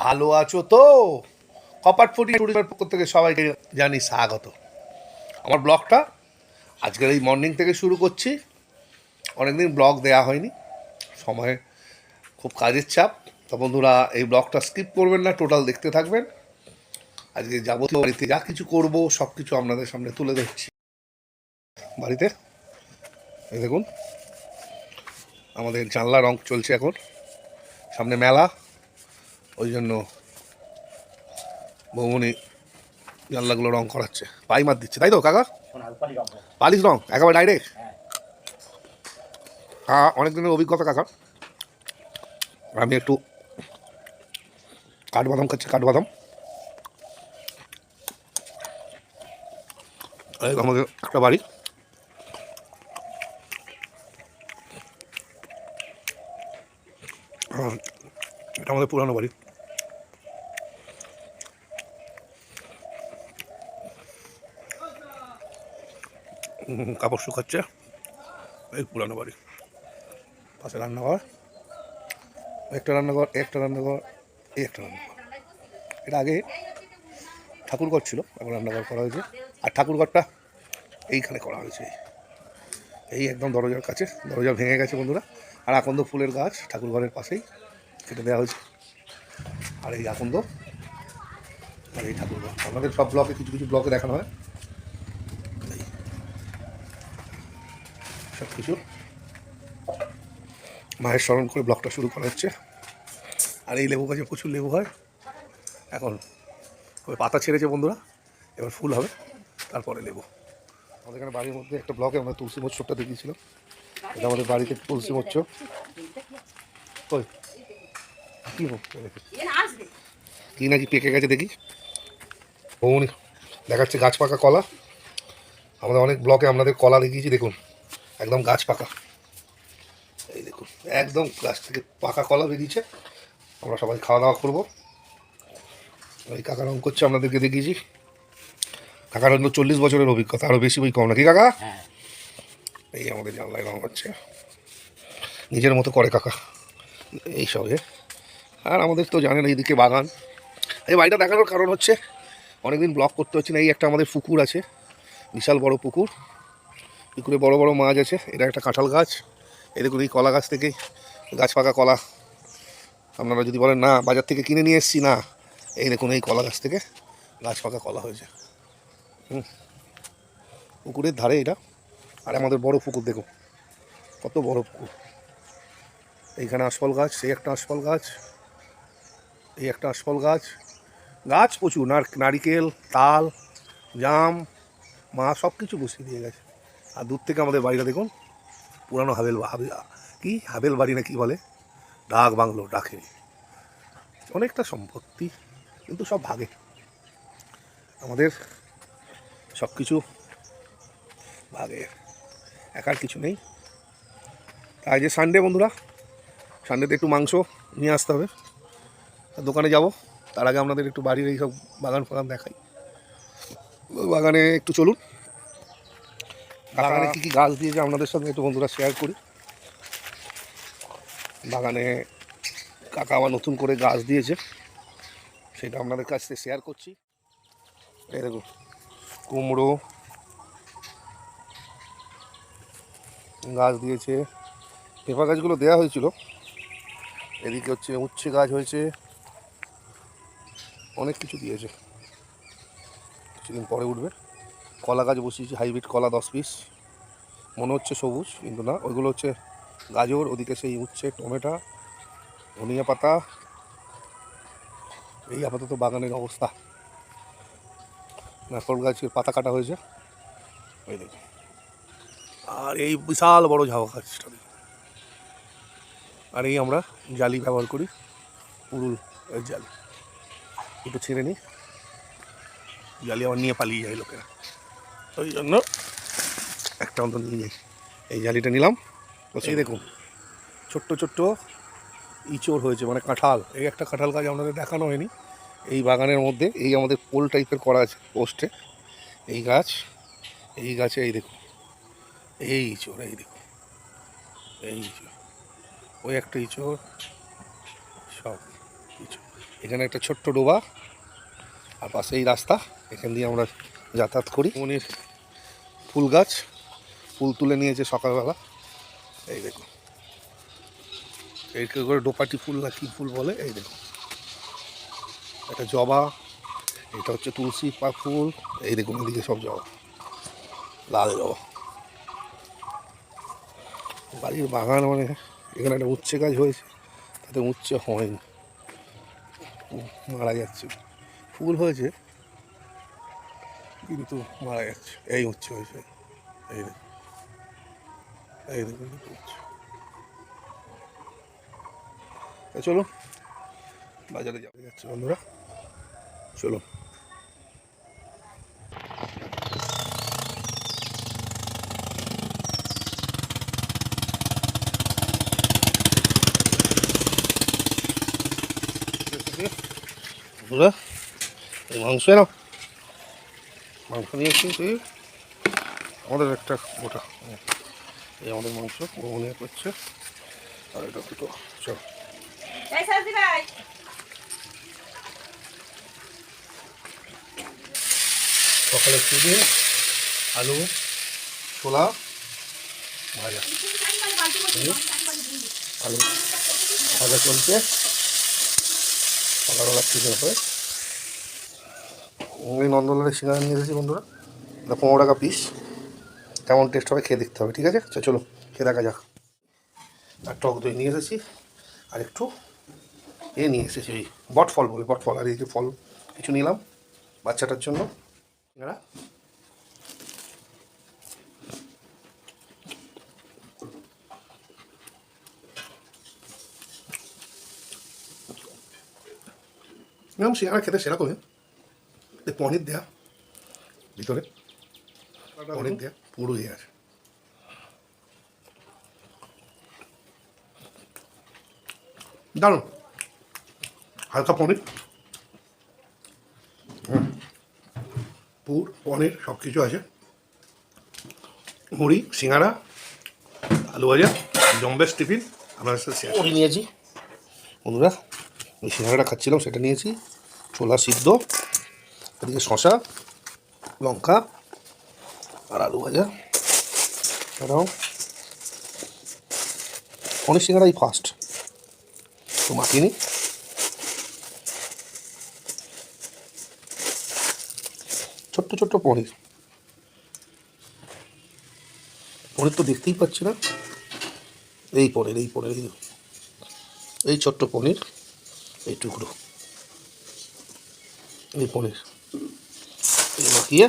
ভালো আছো তো? কপাট ফুটি টুরিজমের পক্ষ থেকে সবাইকে জানি স্বাগত। আমার ব্লগটা আজকের এই মর্নিং থেকে শুরু করছি। অনেকদিন ব্লগ দেয়া হয়নি। সময় খুব কাজের চাপ। তো বন্ধুরা, এই ব্লগটা স্কিপ করবেন না টোটাল দেখতে থাকবেন। আজকে যাবতীয় বাড়িতে যা কিছু করব সব কিছু আপনাদের সামনে তুলে ধরছি। বাড়িতে দেখুন, আমাদের জানলা রং চলছে এখন। সামনে মেলা ওই জন্য বৌমনি জানলাগুলো রং করাচ্ছে। পাই মার দিচ্ছে, তাই তো, কাকা? পালিশ রং, একেবারে ডাইরেক্ট হ্যাঁ অনেক দিনের অভিজ্ঞতা, কাকা। আমি একটু কাঠবাদাম খাচ্ছি, কাঠবাদাম। আমাদের একটা বাড়ি। আমাদের পুরানো বাড়ি। কাপড় শুকাচ্ছে, এই পুরানো বাড়ি। পাশে রান্নাঘর, একটা রান্নাঘর একটা রান্নাঘর, এই একটা রান্নাঘর। এটা আগে ঠাকুরঘর ছিল, এখন রান্নাঘর করা হয়েছে। আর ঠাকুরঘরটা এইখানে করা হয়েছে। এই একদম দরজার কাছে, দরজা ভেঙে গেছে বন্ধুরা। আর আকন্দ ফুলের গাছ ঠাকুরঘরের পাশেই কেটে দেওয়া হয়েছে। আর এই আকন্দ আর এই ঠাকুরঘর আমাদের সব ব্লকে কিছু কিছু ব্লকে দেখানো হয়। সব কিছু। মায়ের স্মরণ করে ব্লকটা শুরু করা হচ্ছে। আর এই লেবু গাছে প্রচুর লেবু হয়। এখন ওই পাতা ছেড়েছে বন্ধুরা। এবার ফুল হবে। তারপরে লেবু। আমাদের এখানে বাড়ির মধ্যে একটা ব্লকে আমরা তুলসী মোচ্ছরটা দেখিয়েছিলাম। এটা আমাদের বাড়িতে তুলসী মোচ্ছ ওই। কী দেখি? কি নাকি পেকে গেছে দেখি। বৌনি দেখাচ্ছে গাছ পাকা কলা। আমাদের অনেক ব্লকে আপনাদের কলা দেখিয়েছি দেখুন। একদম গাছ পাকা। এই দেখুন একদম গাছ থেকে পাকা কলা বেরিয়েছে। আমরা সবাই খাওয়া দাওয়া করব। ওই কাকা রং করছে আপনাদেরকে দেখিয়েছি। কাকার হলো চল্লিশ বছরের অভিজ্ঞতা আরও বেশি বই কম নাকি কাকা? এই আমাদের জানলায় রং হচ্ছে। নিজের মতো করে কাকা এই সবে। আর আমাদের তো জানেন এইদিকে বাগান। এই বাড়িটা দেখানোর কারণ হচ্ছে অনেকদিন ব্লক করতে হচ্ছে না, এই একটা আমাদের পুকুর আছে, বিশাল বড় পুকুর। পুকুরে বড় বড় মাছ আছে, এটা একটা কাঁঠাল গাছ। এই দেখুন, এই কলা গাছ থেকে গাছ পাকা কলা। আপনারা যদি বলেন, না, বাজার থেকে কিনে নিয়ে এসেছি, না। এই দেখুন, এই কলা গাছ থেকে গাছ পাকা কলা হয়েছে। হুম। পুকুরের ধারে এটা। আর আমাদের বড় পুকুর, দেখুন, কত বড় পুকুর। এইখানে আশফল গাছ সেই একটা আশফল গাছ, এই একটা আশফল গাছ। গাছ প্রচুর, নার, নারিকেল, তাল, জাম, মা সব কিছু বসিয়ে দিয়ে গেছে। আর দূর থেকে আমাদের বাড়িটা দেখুন, পুরানো হাবেল বা- হাবেল কি? হাবেল বাড়ি না কি বলে? ডাক বাংলো ডাকে অনেকটা সম্পত্তি, কিন্তু সব ভাগে। আমাদের সব কিছু ভাগে। একার কিছু নেই। তাই যে সানডে বন্ধুরা সানডেতে একটু মাংস নিয়ে আসতে হবে। দোকানে যাব। তার আগে আপনাদের একটু বাড়ির এই সব বাগান ফাগান দেখাই। বাগানে একটু চলুন। বাগানে কী কী গাছ দিয়েছে আপনাদের সঙ্গে একটু বন্ধুরা শেয়ার করি। বাগানে কাকা আবার নতুন করে গাছ দিয়েছে সেটা আপনাদের কাছ থেকে শেয়ার করছি। এই দেখুন কুমড়ো গাছ দিয়েছে। পেঁপা গাছগুলো দেওয়া হয়েছিল। এদিকে হচ্ছে উচ্ছে গাছ হয়েছে। অনেক কিছু দিয়েছে। কিছুদিন পরে উঠবে। কলা গাছ বসিয়েছি, হাইব্রিড কলা দশ পিস মনে হচ্ছে সবুজ, কিন্তু না। ওইগুলো হচ্ছে গাজর, ওদিকে সেই উচ্ছে, টমেটো, ধনিয়া পাতা। এই আপাতত বাগানের অবস্থা। নারকল গাছের পাতা কাটা হয়েছে। ওই দেখুন। আর এই বিশাল বড় ঝাউ গাছটা আর এই আমরা জালি ব্যবহার করি, পুরুল জালি। একটু ছেড়ে নিই। জালি আবার নিয়ে পালিয়ে যায় লোকেরা। ওই জন্য একটা অন্তত নিয়ে যাই। এই জালিটা নিলাম। এই দেখুন, ছোট্ট ছোট্ট ইচোর হয়েছে মানে কাঁঠাল। এই একটা কাঁঠাল গাছ আপনাদের দেখানো হয়নি। এই বাগানের মধ্যে এই আমাদের পোল টাইপের করা আছে পোস্টে। এই গাছ, এই গাছে এই দেখুন, এই ইচোর এই দেখুন, এই ইচোর ওই একটা ইচোর এখানে একটা ছোট্ট ডোবা, আর পাশে এই রাস্তা, এখান দিয়ে আমরা যাতায়াত করি। মনির ফুল গাছ, ফুল তুলে নিয়েছে সকালবেলা। এই দেখো এই করে ডোপাটি ফুল না কী ফুল বলে? এই দেখো এটা জবা, এটা হচ্ছে তুলসী পা ফুল। এই দেখুন, এদিকে সব জবা। লাল জবা। বাড়ির বাগান মানে এখানে একটা উচ্ছে গাছ হয়েছে, তাতে উচ্ছে হয়নি। মারা যাচ্ছে। ফুল হয়েছে, কিন্তু মারা যাচ্ছে। এই হচ্ছে হয়েছে এই চলো বাজারে যাবে যাচ্ছে বন্ধুরা। চলো বন্ধুরা এই মাংস না মাংস নিয়েছি তুই আমাদের একটা গোটা এই আমাদের মাংস মনে করছে আর এটা দুটো চল সকালে সুজি আলু ছোলা ভাজা আলু ভাজা চলছে সকালবেলা লাগছে করে ওই নন্দলালের সিঙ্গারা নিয়ে এসেছি বন্ধুরা। এটা পনেরো টাকা পিস কেমন টেস্ট হবে খেয়ে দেখতে হবে, ঠিক আছে? চলো, খেয়ে দেখা যাক। আর টক দই নিয়ে এসেছি। আর একটু এ নিয়ে এসেছি ওই বট ফল বলে বট ফল আর এই যে ফল কিছু নিলাম বাচ্চাটার জন্য। সিঙ্গারা। এরকম সিঙ্গারা খেতে সেরকমই। এই পনির দেয়া। ভিতরে পনির দেয়া পুরো ইয়ে আছে। দারুণ। হালকা পনির। পুর পনির সব কিছু আছে। মুড়ি সিঙ্গারা আলু ভাজা জম্বেস টিফিন আপনার সাথে শেয়ার নিয়েছি। বন্ধুরা ওই সিঙ্গারাটা খাচ্ছিলাম সেটা নিয়েছি। ছোলা সিদ্ধ, এদিকে শশা লঙ্কা আর আলু ভাজা। এটাও পনির সিঙ্গারাই ফার্স্ট তো মাখিনি ছোট্ট ছোট্ট পনির। পনির তো দেখতেই পাচ্ছি না। এই পনির এই পনির, এই ছোট্ট পনির, এই টুকরো। এই পনির এই মাখিয়ে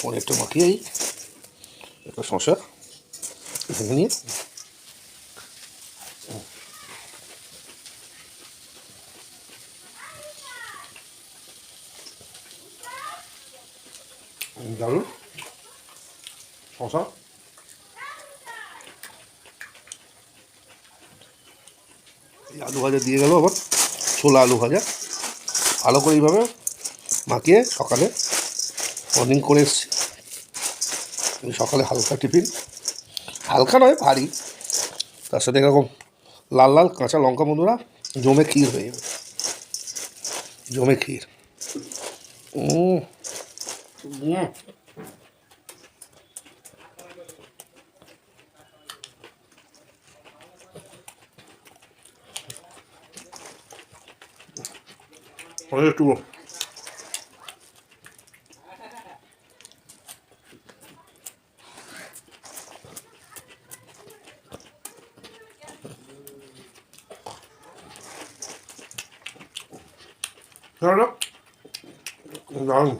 পনিরটা মাখিয়ে এই একটা শশা ভেঙে নিয়ে দারুণ শশা এই আলু ভাজা দিয়ে গেল আবার, ছোলা আলু ভাজা ভালো করে এইভাবে মাখিয়ে সকালে মর্নিং করে এসছি। সকালে হালকা টিফিন। হালকা নয়, ভারী। তার সাথে এরকম লাল লাল কাঁচা লঙ্কা বন্ধুরা, জমে ক্ষীর হয়ে যাবে। জমে ক্ষীর। উম। উম। পনির একটু দাঁড়া দারুণ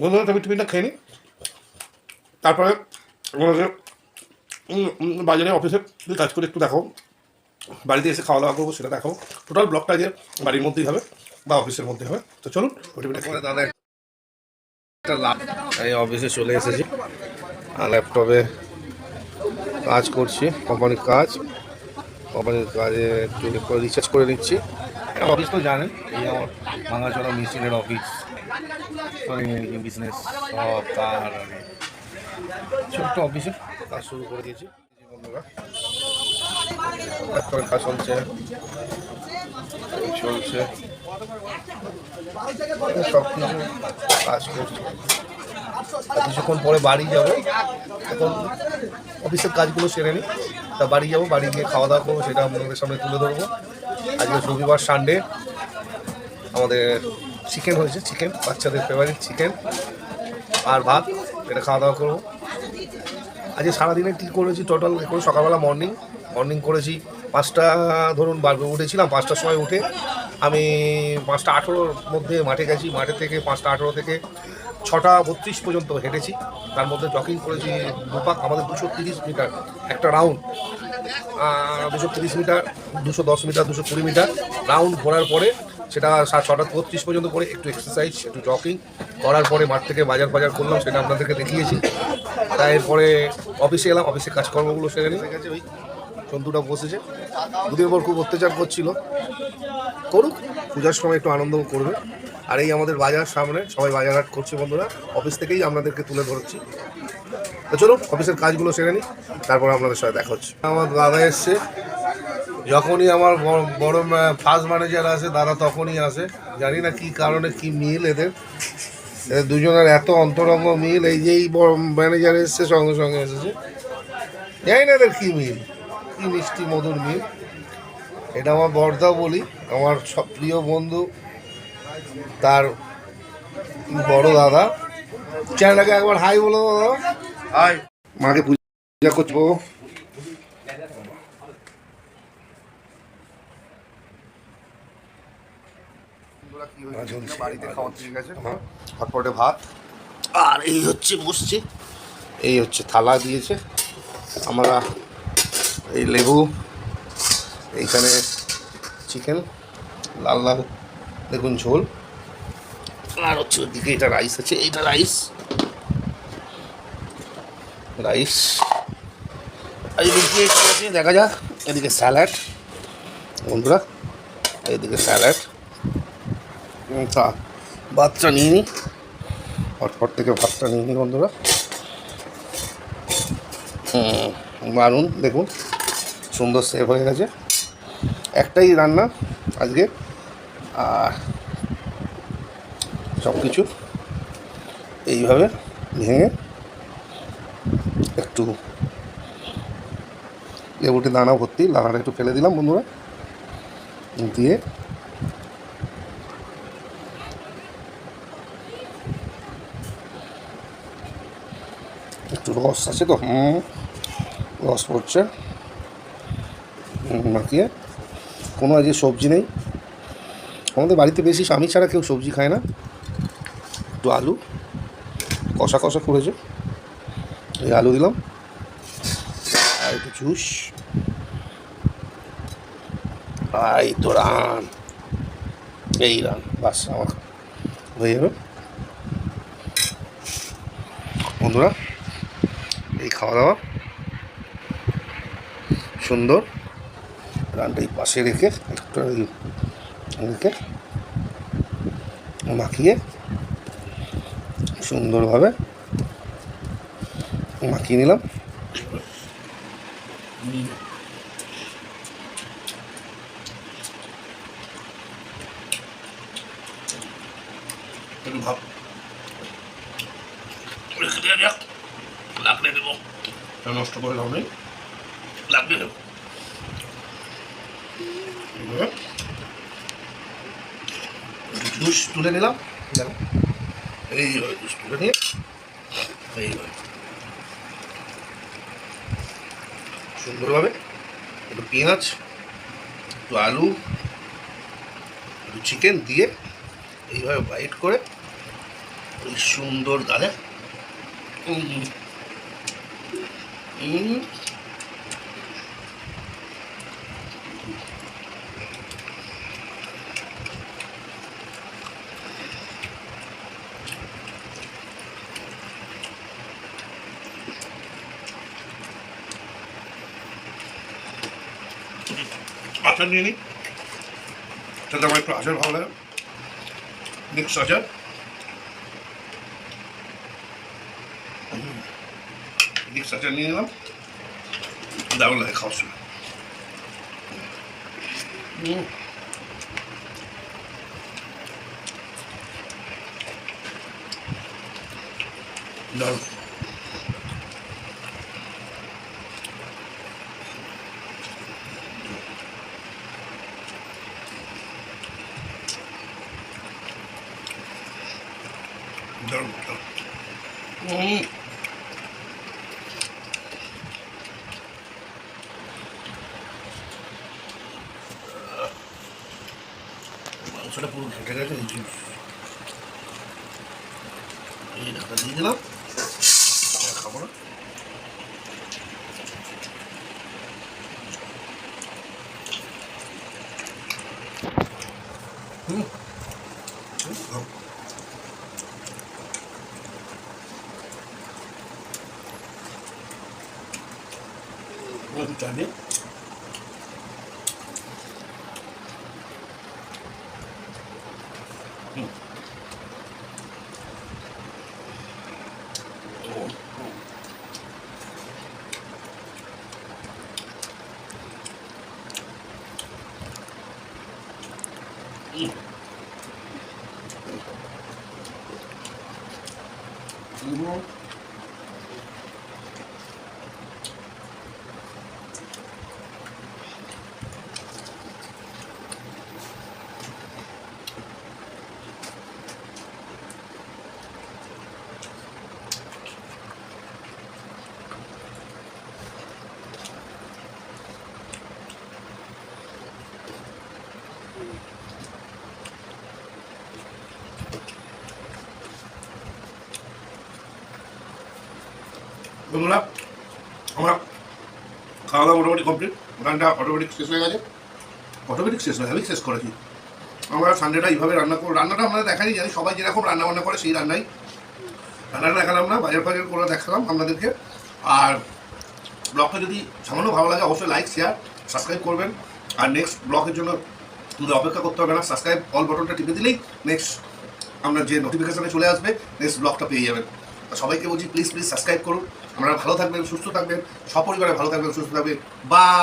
বন্ধুরা তবে টিফিনটা খেয়ে নিই তারপরে উম, বাজারে অফিসে কাজ করে একটু দেখাও। বাড়িতে এসে খাওয়া দাওয়া করব সেটা দেখাও। টোটাল ব্লগটা যে বাড়ির মধ্যেই হবে বা অফিসের মধ্যে হবে। তো চলুন টিফিনটা খেয়ে এই অফিসে চলে এসেছি। ল্যাপটপে কাজ করছি কোম্পানির কাজ। কোম্পানির কাজে একটু রিচার্জ করে নিচ্ছি। অফিস তো জানেন, এই আমার ভাঙাচোরা মেশিনের অফিস বিজনেস সব তার ছোট্ট অফিসে কাজ শুরু করে দিয়েছি। কাজ চলছে। চলছে। সব কিছু কাজ করছে। কিছুক্ষণ পরে বাড়ি যাব। এখন অফিসের কাজগুলো সেরে নিই। তা বাড়ি যাব, বাড়ি গিয়ে খাওয়া দাওয়া করব, সেটা আপনাদের সামনে তুলে ধরবো। আজকে রবিবার সানডে আমাদের চিকেন হয়েছে চিকেন বাচ্চাদের ফেভারিট চিকেন আর ভাত, এটা খাওয়া দাওয়া করব। আজকে সারাদিনে কী করেছি টোটাল করে সকালবেলা মর্নিং মর্নিং করেছি পাঁচটা, ধরুন বার- উঠেছিলাম, পাঁচটার সময় উঠে আমি পাঁচটা আঠেরোর মধ্যে মাঠে গেছি, মাঠে থেকে পাঁচটা আঠেরো থেকে ছটা বত্রিশ পর্যন্ত হেঁটেছি। তার মধ্যে জকিং করেছি, দুপাক, আমাদের দুশো তিরিশ মিটার একটা রাউন্ড দুশো তিরিশ মিটার, দুশো দশ মিটার, দুশো কুড়ি মিটার। রাউন্ড ঘোরার পরে সেটা ছটা বত্রিশ পর্যন্ত করে একটু এক্সারসাইজ একটু জকিং করার পরে মাঠ থেকে বাজার বাজার করলাম, সেটা আপনাদেরকে দেখিয়েছি। তাই এরপরে অফিসে এলাম অফিসে কাজকর্মগুলো সেরে নিয়ে গেছে ওই চন্দুটা বসেছে। দুদিন পর খুব অত্যাচার করছিল। করুক, পূজার সময় একটু আনন্দ করবে। আর এই আমাদের বাজার সামনে, সবাই বাজার হাট করছে বন্ধুরা। অফিস থেকেই আপনাদেরকে তুলে ধরছি। চলুন, অফিসের কাজগুলো সেরে নিই, তারপর আপনাদের সাথে দেখা হচ্ছে। আমার দাদা এসছে, যখনই আমার বড়- ফার্স্ট ম্যানেজার আসে, দাদা তখনই আসে। জানি না কি কারণে, কি মিল এদের। এদের দুজনের এত অন্তরঙ্গ মিল, এই যে এই বড় ম্যানেজার এসছে, সঙ্গে সঙ্গে এসেছে। জানি না এদের কী মিল, কী মিষ্টি মধুর মিল। এটা আমার বর্দা বলি, আমার সব প্রিয় বন্ধু, তার বড় দাদা। চ্যানেলটাকে একবার হাই বলো দাদা। মাকে পূজা করব বাড়িতে খাওয়া ঠিক আছে? হটপটে ভাত। আর এই হচ্ছে বসছে। এই হচ্ছে থালা দিয়েছে। আমরা এই লেবু এইখানে চিকেন লাল লাল দেখুন ঝোল। আর হচ্ছে ওদিকে এটা রাইস আছে। এইটা রাইস রাইস। আর এদিকে দেখা যাক। এদিকে স্যালাড। বন্ধুরা এদিকে স্যালাড। তা ভাতটা নিয়ে নিই হটপট থেকে ভাতটা নিয়ে নিই বন্ধুরা। হুম, মারুন দেখুন। সুন্দর সেভ হয়ে গেছে। একটাই রান্না আজকে। আর সব কিছু এইভাবে ভেঙে একটু লেবুটি দানা ভর্তি, দানাটা একটু ফেলে দিলাম বন্ধুরা। দিয়ে একটু রস আছে তো, হুম, রস পড়ছে। মাখিয়ে। কোনো আজকে সবজি নেই। আমাদের বাড়িতে বেশি স্বামী ছাড়া কেউ সবজি খায় না। একটু আলু, কষা কষা করেছে। এই আলু দিলাম। আর একটু জুস। আর এই তো রান। এই রান, বাস আমার। হয়ে যাবে। বন্ধুরা, এই খাওয়া দাওয়া সুন্দর। রানটা এই পাশে রেখে একটু রেখে মাখিয়ে সুন্দরভাবে মাখিয়ে নিলাম। একটু ভাব রেখে দেওয়া যাক লাগলে দেবো নষ্ট করে লাভ নেই লাগলে দেবো জুস তুলে নিলাম দেখো এইভাবে জুস তুলে নিয়ে এইভাবে সুন্দরভাবে একটু পেঁয়াজ একটু আলু একটু চিকেন দিয়ে এইভাবে বাইট করে ওই সুন্দর দালে উম, আচার নিয়ে নিই সেটা আমার একটু আচার ভালো লাগে মিক্স আচার মিক্স আচার নিয়ে নিলাম দারুণ লাগে খাওয়ার সময় হুম। দারুণ দারুণ দারুণ হুম মাংসটা পুরো ঘেটে গেছে এই জন্য। এই ঢাকা দিয়ে দিলাম আর খাব না হুম হুম, খাও। একটু বন্ধুরা আমার খাওয়া দাওয়া মোটামুটি কমপ্লিট গানটা অটোমেটিক শেষ হয়ে গেছে। অটোমেটিক শেষ হয়ে আমি শেষ করেছি। আমরা সানডেটা এইভাবে রান্না করব রান্নাটা আমরা দেখাই জানি সবাই যেরকম রান্না বান্না করে সেই রান্নাই। রান্নাটা দেখালাম না বাজার ফাজার করে দেখালাম আপনাদেরকে। আর ব্লগটা যদি সামান্য ভালো লাগে, অবশ্যই লাইক শেয়ার সাবস্ক্রাইব করবেন। আর নেক্সট ব্লগের জন্য শুধু অপেক্ষা করতে হবে না সাবস্ক্রাইব অল বাটনটা টিপে দিলেই নেক্সট আমরা যে নোটিফিকেশনে চলে আসবে নেক্সট ব্লগটা পেয়ে যাবেন। সবাইকে বলছি প্লিজ প্লিজ সাবস্ক্রাইব করুন। আপনারা ভালো থাকবেন, সুস্থ থাকবেন, সপরিবারে ভালো থাকবেন, সুস্থ থাকবেন। বা.